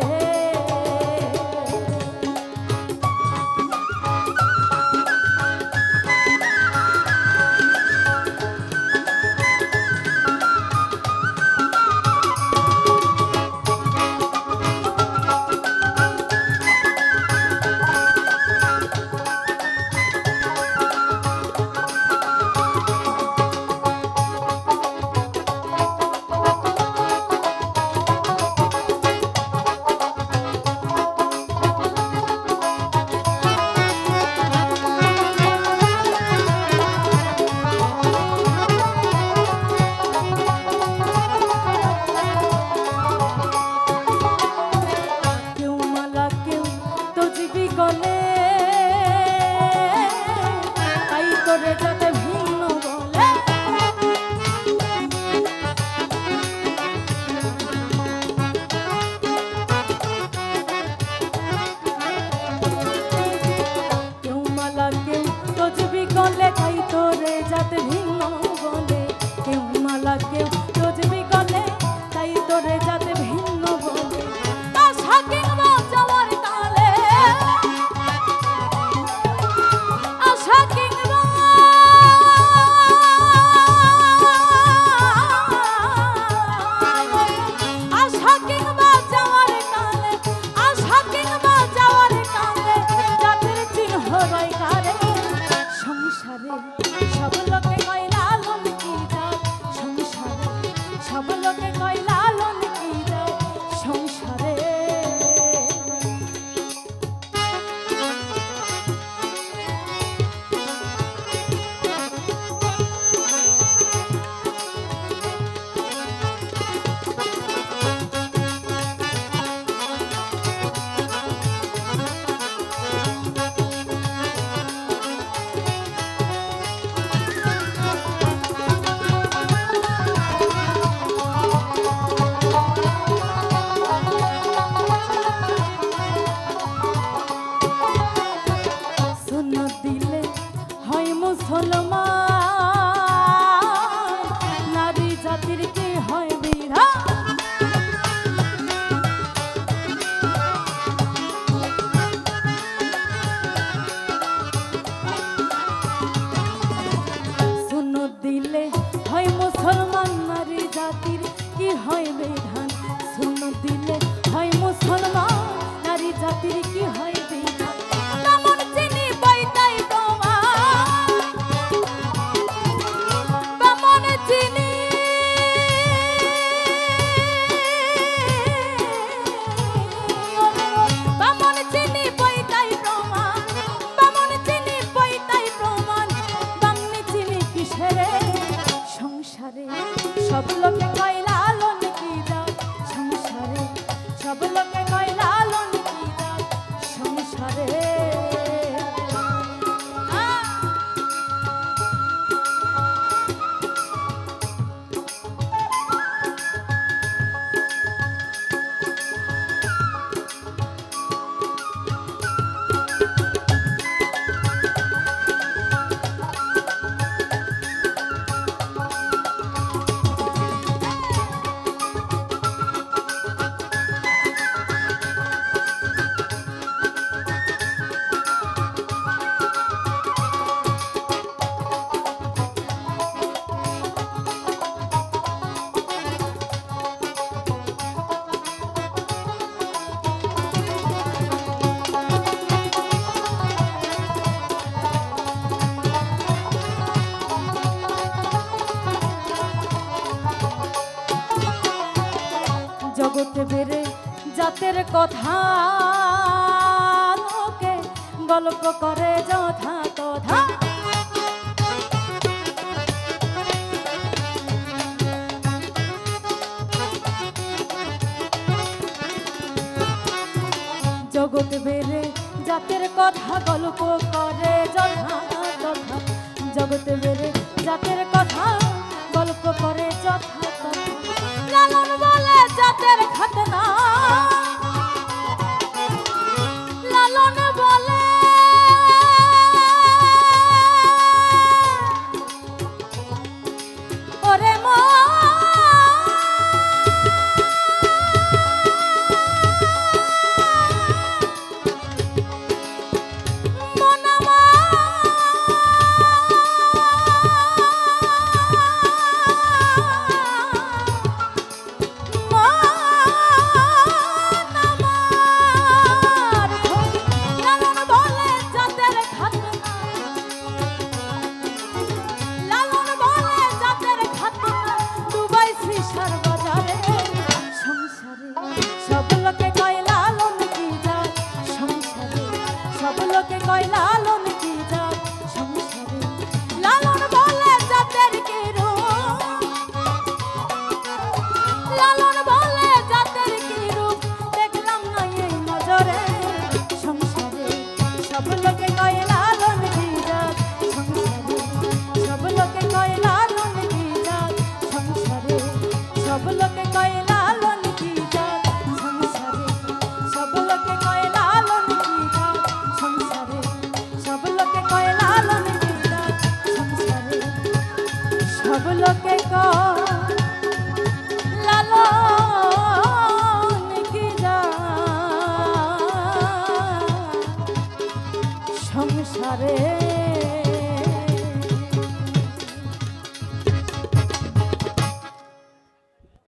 parei. হবাই কার baby. গরিবের জাতের কথা লোকে গল্প করে যথা তথা। জগত বেড়ে জাতের কথা গল্প করে যথা তথা। জগত বেড়ে moremos. নয় লালন রে